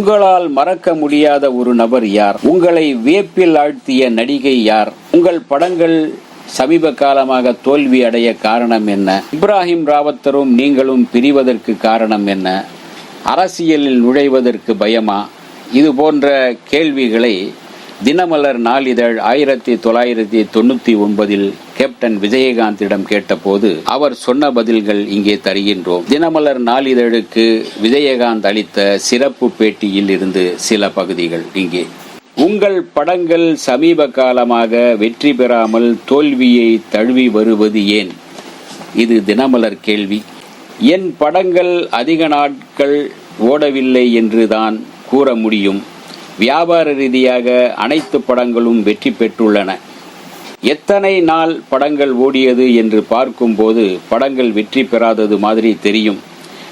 உங்களால் மறக்க முடியாத ஒரு நபர் யார்? உங்களை வியப்பில் ஆழ்த்திய நடிகை யார்? உங்கள் படங்கள் சமீப காலமாக தோல்வி அடைய காரணம் என்ன? இப்ராஹிம் ராவத்தரும் நீங்களும் பிரிவதற்கு காரணம் என்ன? அரசியலில் நுழைவதற்கு பயமா? இது போன்ற கேள்விகளை தினமலர் நாளிதழ் ஆயிரத்தி தொள்ளாயிரத்தி தொண்ணூத்தி ஒன்பதில் கேப்டன் விஜயகாந்திடம் கேட்டபோது அவர் சொன்ன பதில்கள் இங்கே தருகின்றோம். தினமலர் நாளிதழுக்கு விஜயகாந்த் அளித்த சிறப்பு பேட்டியில் இருந்து சில பகுதிகள் இங்கே. உங்கள் படங்கள் சமீப காலமாக வெற்றி பெறாமல் தோல்வியை தழுவி வருவது ஏன்? இது தினமலர் கேள்வி. என் படங்கள் அதிக நாட்கள் ஓடவில்லை என்று தான் கூற முடியும். வியாபார ரீதியாக அனைத்து படங்களும் வெற்றி பெற்றுள்ளன. எத்தனை நாள் படங்கள் ஓடியது என்று பார்க்கும்போது படங்கள் வெற்றி பெறாதது மாதிரி தெரியும்.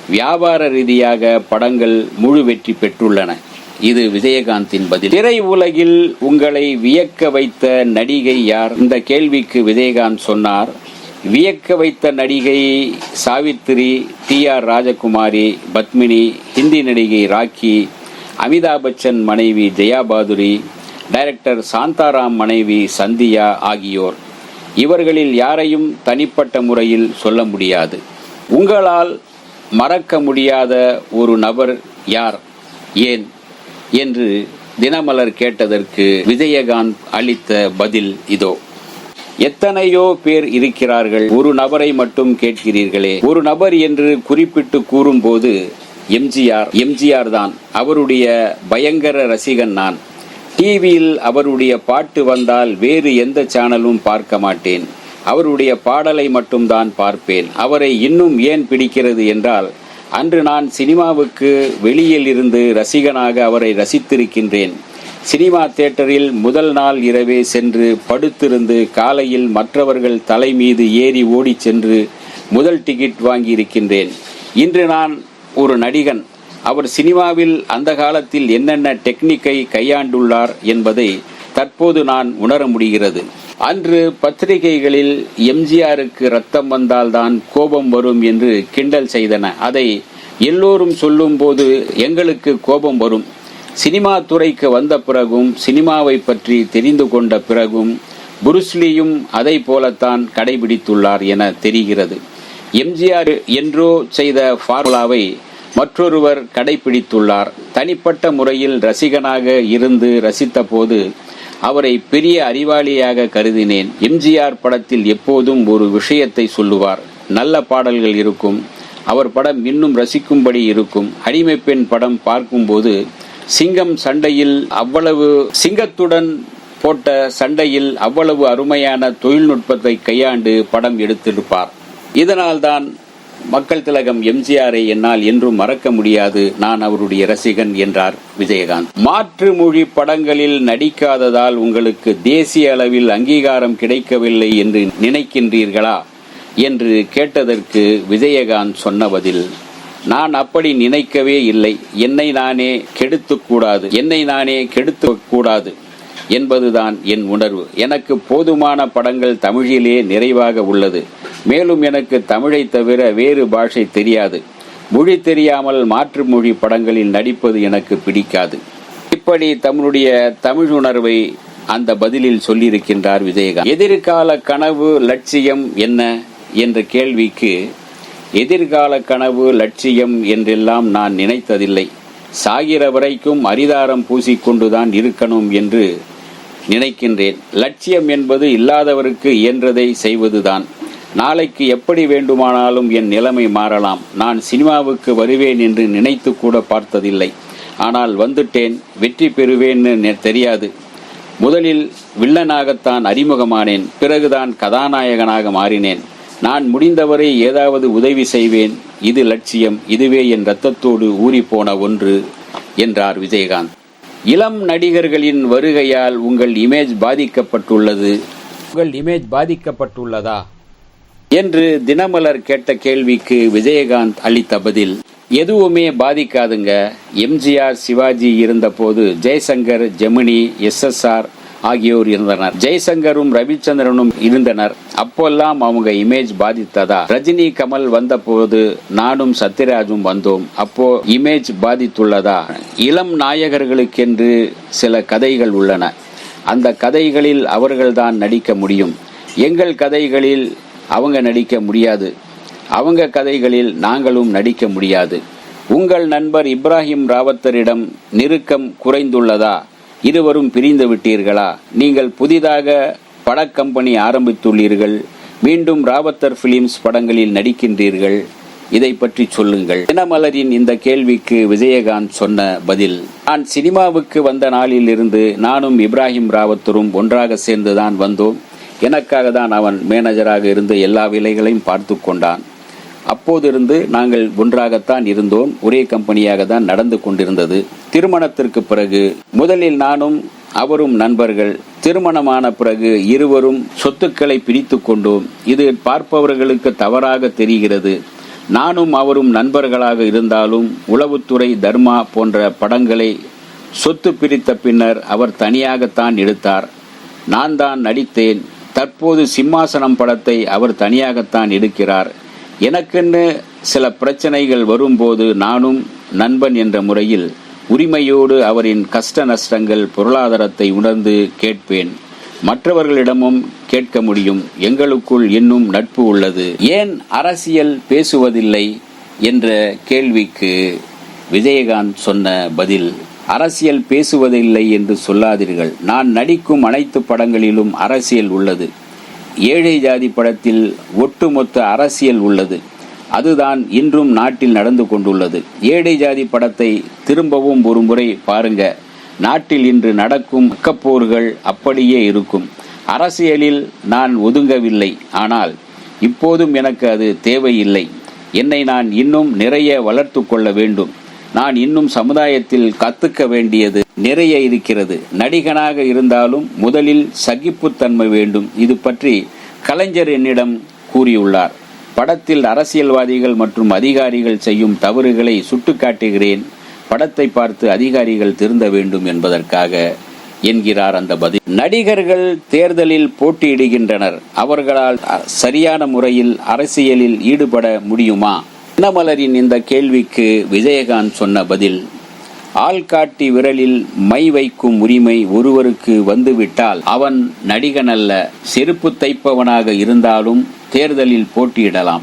வியாபார ரீதியாக படங்கள் முழு வெற்றி பெற்றுள்ளன. இது விஜயகாந்தின் பதில். திரை உலகில் உங்களை வியக்க வைத்த நடிகை யார்? இந்த கேள்விக்கு விஜயகாந்த் சொன்னார். வியக்க வைத்த நடிகை சாவித்திரி டி ஆர் ராஜகுமாரி பத்மினி ஹிந்தி நடிகை ராக்கி அமிதாப் பச்சன் மனைவி ஜெயா பாதுரி டைரக்டர் சாந்தாராம் மனைவி சந்தியா ஆகியோர். இவர்களில் யாரையும் தனிப்பட்ட முறையில் சொல்ல முடியாது. உங்களால் மறக்க முடியாத ஒரு நபர் யார்? ஏன்? என்று தினமலர் கேட்டதற்கு விஜயகாந்த் அளித்த பதில் இதோ. எத்தனையோ பேர் இருக்கிறார்கள். ஒரு நபரை மட்டும் கேட்கிறீர்களே. ஒரு நபர் என்று குறிப்பிட்டு கூறும்போது எம்ஜிஆர் எம்ஜிஆர் தான் அவருடைய பயங்கர ரசிகன் நான். டிவியில் அவருடைய பாட்டு வந்தால் வேறு எந்த சேனலும் பார்க்க மாட்டேன். அவருடைய பாடலை மட்டும்தான் பார்ப்பேன். அவரை இன்னும் ஏன் பிடிக்கிறது என்றால் அன்று நான் சினிமாவுக்கு வெளியில் இருந்து ரசிகனாக அவரை ரசித்திருக்கின்றேன். சினிமா தியேட்டரில் முதல் நாள் இரவே சென்று படுத்திருந்து காலையில் மற்றவர்கள் தலை மீது ஏறி ஓடிச் சென்று முதல் டிக்கெட் வாங்கியிருக்கின்றேன். இன்று நான் ஒரு நடிகன். அவர் சினிமாவில் அந்த காலத்தில் என்னென்ன டெக்னிக்கை கையாண்டுள்ளார் என்பதை தற்போது நான் உணர முடிகிறது. அன்று பத்திரிகைகளில் எம்ஜிஆருக்கு ரத்தம் வந்தால்தான் கோபம் வரும் என்று கிண்டல் செய்தன. அதை எல்லோரும் சொல்லும்போது எங்களுக்கு கோபம் வரும். சினிமா துறைக்கு வந்த பிறகும் சினிமாவை பற்றி தெரிந்து கொண்ட பிறகும் புருஸ்லியும் அதை போலத்தான் கடைபிடித்துள்ளார் என தெரிகிறது. எம்ஜிஆர் என்றோ செய்த ஃபார்முலாவை மற்றொருவர் கடைபிடித்துள்ளார் தனிப்பட்ட முறையில் ரசிகனாக இருந்து ரசித்த போது அவரை பெரிய அறிவாளியாக கருதினேன். எம்ஜிஆர் படத்தில் எப்போதும் ஒரு விஷயத்தை சொல்லுவார். நல்ல பாடல்கள் இருக்கும். அவர் படம் இன்னும் ரசிக்கும்படி இருக்கும். அடிமை பெண் படம் பார்க்கும்போது சிங்கம் சண்டையில் அவ்வளவு சிங்கத்துடன் போட்ட சண்டையில் அவ்வளவு அருமையான தொழில்நுட்பத்தை கையாண்டு படம் எடுத்திருப்பார். இதனால்தான் மக்கள் திலகம் எம்ஜிஆரை என்னால் என்றும் மறக்க முடியாது. நான் அவருடைய ரசிகன் என்றார் விஜயகாந்த். மாற்று மொழி படங்களில் நடிக்காததால் உங்களுக்கு தேசிய அளவில் அங்கீகாரம் கிடைக்கவில்லை என்று நினைக்கின்றீர்களா? என்று கேட்டதற்கு விஜயகாந்த் சொன்ன பதில் நான் அப்படி நினைக்கவே இல்லை. என்னை நானே கெடுத்துக்கூடாது என்னை நானே கெடுத்து கூடாது என்பதுதான் என் உணர்வு. எனக்கு போதுமான படங்கள் தமிழிலே நிறைவாக உள்ளது. மேலும் எனக்கு தமிழை தவிர வேறு பாஷை தெரியாது. மொழி தெரியாமல் மாற்று மொழி படங்களில் நடிப்பது எனக்கு பிடிக்காது. இப்படி தம்முடைய தமிழ் உணர்வை அந்த பதிலில் சொல்லியிருக்கின்றார் விஜயகாந்த் எதிர்கால கனவு லட்சியம் என்ன என்ற கேள்விக்கு எதிர்கால கனவு லட்சியம் என்றெல்லாம் நான் நினைத்ததில்லை. சாகிற வரைக்கும் அரிதாரம் பூசிக்கொண்டுதான் இருக்கணும் என்று நினைக்கின்றேன். லட்சியம் என்பது இல்லாதவருக்கு இயன்றதை செய்வதுதான். நாளைக்கு எப்படி வேண்டுமானாலும் என் நிலைமை மாறலாம். நான் சினிமாவுக்கு வருவேன் என்று நினைத்து கூட பார்த்ததில்லை. ஆனால் வந்துட்டேன் வெற்றி பெறுவேன்னு தெரியாது. முதலில் வில்லனாகத்தான் அறிமுகமானேன் பிறகுதான் கதாநாயகனாக மாறினேன். நான் முடிந்தவரை ஏதாவது உதவி செய்வேன். இது லட்சியம் இதுவே என் ரத்தத்தோடு ஊறிப்போன ஒன்று என்றார் விஜயகாந்த். இளம் நடிகர்களின் வருகையால் உங்கள் இமேஜ் பாதிக்கப்பட்டுள்ளது. உங்கள் இமேஜ் பாதிக்கப்பட்டுள்ளதா? என்று தினமலர் கேட்ட கேள்விக்கு விஜயகாந்த் அளித்த பதில் எதுவுமே பாதிக்காதுங்க. எம்ஜிஆர் சிவாஜி இருந்தபோது ஜெய்சங்கர் ஜெமினி எஸ்எஸ்ஆர் ஆகியோர் இருந்தனர். ஜெய்சங்கரும் ரவிச்சந்திரனும் இருந்தனர். அப்போல்லாம் அவங்க இமேஜ் பாதித்ததா? ரஜினி கமல் வந்தபோது நானும் சத்யராஜும் வந்தோம். அப்போ இமேஜ் பாதித்துள்ளதா? இளம் நாயகர்களுக்கென்று சில கதைகள் உள்ளன. அந்த கதைகளில் அவர்கள்தான் நடிக்க முடியும். எங்கள் கதைகளில் அவங்க நடிக்க முடியாது. அவங்க கதைகளில் நாங்களும் நடிக்க முடியாது. உங்கள் நண்பர் இப்ராஹிம் ராவத்தரிடம் நெருக்கம் குறைந்துள்ளதா? இருவரும் பிரிந்து விட்டீர்களா? நீங்கள் புதிதாக படக்கம்பெனி ஆரம்பித்துள்ளீர்கள். மீண்டும் ராவத்தர் பிலிம்ஸ் படங்களில் நடிக்கின்றீர்கள். இதை பற்றி சொல்லுங்கள். தினமலரின் இந்த கேள்விக்கு விஜயகாந்த் சொன்ன பதில் நான் சினிமாவுக்கு வந்த நாளில் இருந்து நானும் இப்ராஹிம் ராவத்தரும் ஒன்றாக சேர்ந்துதான் வந்தோம். எனக்காக தான் அவன் மேனேஜராக இருந்து எல்லா வேலைகளையும் பார்த்து கொண்டான். அப்போதிருந்து நாங்கள் ஒன்றாகத்தான் இருந்தோம். ஒரே கம்பெனியாக தான் நடந்து கொண்டிருந்தது. திருமணத்திற்கு பிறகு முதலில் நானும் அவரும் நண்பர்கள். திருமணமான பிறகு இருவரும் சொத்துக்களை பிரித்து கொண்டோம். இது பார்ப்பவர்களுக்கு தவறாக தெரிகிறது. நானும் அவரும் நண்பர்களாக இருந்தாலும் உளவுத்துறை தர்மா போன்ற படங்களை சொத்து பிரித்த பின்னர் அவர் தனியாகத்தான் எடுத்தார். நான் தான் நடித்தேன். தற்போது சிம்மாசனம் படத்தை அவர் தனியாகத்தான் எடுக்கிறார். எனக்குன்னு சில பிரச்சனைகள் வரும்போது நானும் நண்பன் என்ற முறையில் உரிமையோடு அவரின் கஷ்ட நஷ்டங்கள் பொருளாதாரத்தை உணர்ந்து கேட்பேன். மற்றவர்களிடமும் கேட்க முடியும். எங்களுக்குள் இன்னும் நட்பு உள்ளது. ஏன் அரசியல் பேசுவதில்லை? என்ற கேள்விக்கு விஜயகாந்த் சொன்ன பதில் அரசியல் பேசுவதில்லை என்று சொல்லாதீர்கள். நான் நடிக்கும் அனைத்து படங்களிலும் அரசியல் உள்ளது. ஏழை ஜாதி படத்தில் ஒட்டுமொத்த அரசியல் உள்ளது. அதுதான் இன்றும் நாட்டில் நடந்து கொண்டுள்ளது. ஏழை ஜாதி படத்தை திரும்பவும் ஒரு முறை பாருங்க. நாட்டில் இன்று நடக்கும் அக்கப்போர்கள் அப்படியே இருக்கும். அரசியலில் நான் ஒதுங்கவில்லை. ஆனால் இப்போதும் எனக்கு அது தேவையில்லை. என்னை நான் இன்னும் நிறைய வளர்த்து கொள்ள வேண்டும். நான் இன்னும் சமுதாயத்தில் கத்துக்க வேண்டியது நிறைய இருக்கிறது. நடிகனாக இருந்தாலும் முதலில் சகிப்புத்தன்மை வேண்டும். இது பற்றி கலைஞர் என்னிடம் கூறியுள்ளார். படத்தில் அரசியல்வாதிகள் மற்றும் அதிகாரிகள் செய்யும் தவறுகளை சுட்டுக்காட்டுகிறேன். படத்தை பார்த்து அதிகாரிகள் திருந்த வேண்டும் என்பதற்காக என்கிறார் அந்த பதில். நடிகர்கள் தேர்தலில் போட்டியிடுகின்றனர். அவர்களால் சரியான முறையில் அரசியலில் ஈடுபட முடியுமா? தினமலரின் இந்த கேள்விக்கு விஜயகாந்த் சொன்ன பதில் ஆள்காட்டி விரலில் மை வைக்கும் உரிமை ஒருவருக்கு வந்துவிட்டால் அவன் நடிகன் அல்ல செருப்பு தைப்பவனாக இருந்தாலும் தேர்தலில் போட்டியிடலாம்.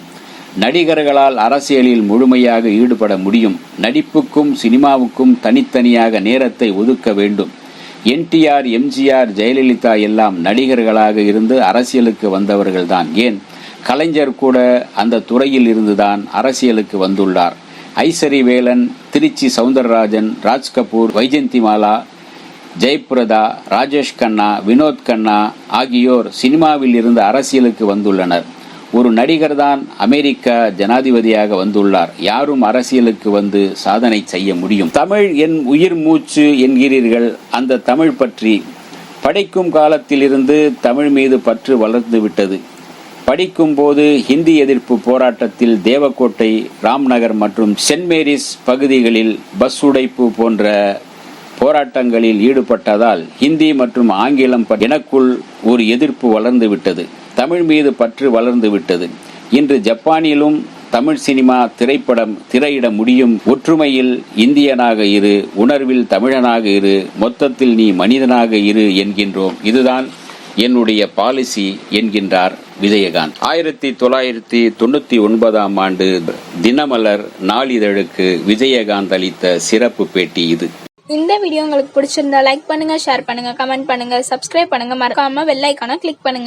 நடிகர்களால் அரசியலில் முழுமையாக ஈடுபட முடியும். நடிப்புக்கும் சினிமாவுக்கும் தனித்தனியாக நேரத்தை ஒதுக்க வேண்டும். என்டிஆர் எம்ஜிஆர் ஜெயலலிதா எல்லாம் நடிகர்களாக இருந்து அரசியலுக்கு வந்தவர்கள்தான். ஏன்? கலைஞர் கூட அந்த துறையில் இருந்துதான் அரசியலுக்கு வந்துள்ளார். ஐசரி வேலன் திருச்சி சவுந்தரராஜன் ராஜ்கபூர் வைஜந்திமாலா ஜெயபிரதா ராஜேஷ் கண்ணா வினோத் கண்ணா ஆகியோர் சினிமாவில் இருந்து அரசியலுக்கு வந்துள்ளனர். ஒரு நடிகர் தான் அமெரிக்கா ஜனாதிபதியாக வந்துள்ளார். யாரும் அரசியலுக்கு வந்து சாதனை செய்ய முடியும். தமிழ் என் உயிர் மூச்சு என்கிறீர்கள். அந்த தமிழ் பற்றி படைக்கும் காலத்திலிருந்து தமிழ் மீது பற்று வளர்ந்து விட்டது. படிக்கும் போது ஹிந்தி எதிர்ப்பு போராட்டத்தில் தேவக்கோட்டை ராம்நகர் மற்றும் சென்ட் மேரிஸ் பகுதிகளில் பஸ் உடைப்பு போன்ற போராட்டங்களில் ஈடுபட்டதால் ஹிந்தி மற்றும் ஆங்கிலம் எனக்குள் ஒரு எதிர்ப்பு வளர்ந்து விட்டது. தமிழ் மீது பற்று வளர்ந்து விட்டது. இன்று ஜப்பானிலும் தமிழ் சினிமா திரைப்படம் திரையிட முடியும் ஒற்றுமையில் இந்தியனாக இரு உணர்வில் தமிழனாக இரு மொத்தத்தில் நீ மனிதனாக இரு என்கின்றோம். இதுதான் என்னுடைய பாலிசி என்கின்றார் விஜயகாந்த் ஆயிரத்தி தொள்ளாயிரத்தி தொண்ணூத்தி ஒன்பதாம் ஆண்டு தினமலர் நாளிதழுக்கு விஜயகாந்த் அளித்த சிறப்பு பேட்டி இது. இந்த வீடியோ உங்களுக்கு பிடிச்சிருந்தா லைக் பண்ணுங்க ஷேர் பண்ணுங்க கமெண்ட் பண்ணுங்க சப்ஸ்கிரைப் பண்ணுங்க. மறக்காம வெள்ளை ஐக்கான கிளிக் பண்ணுங்க.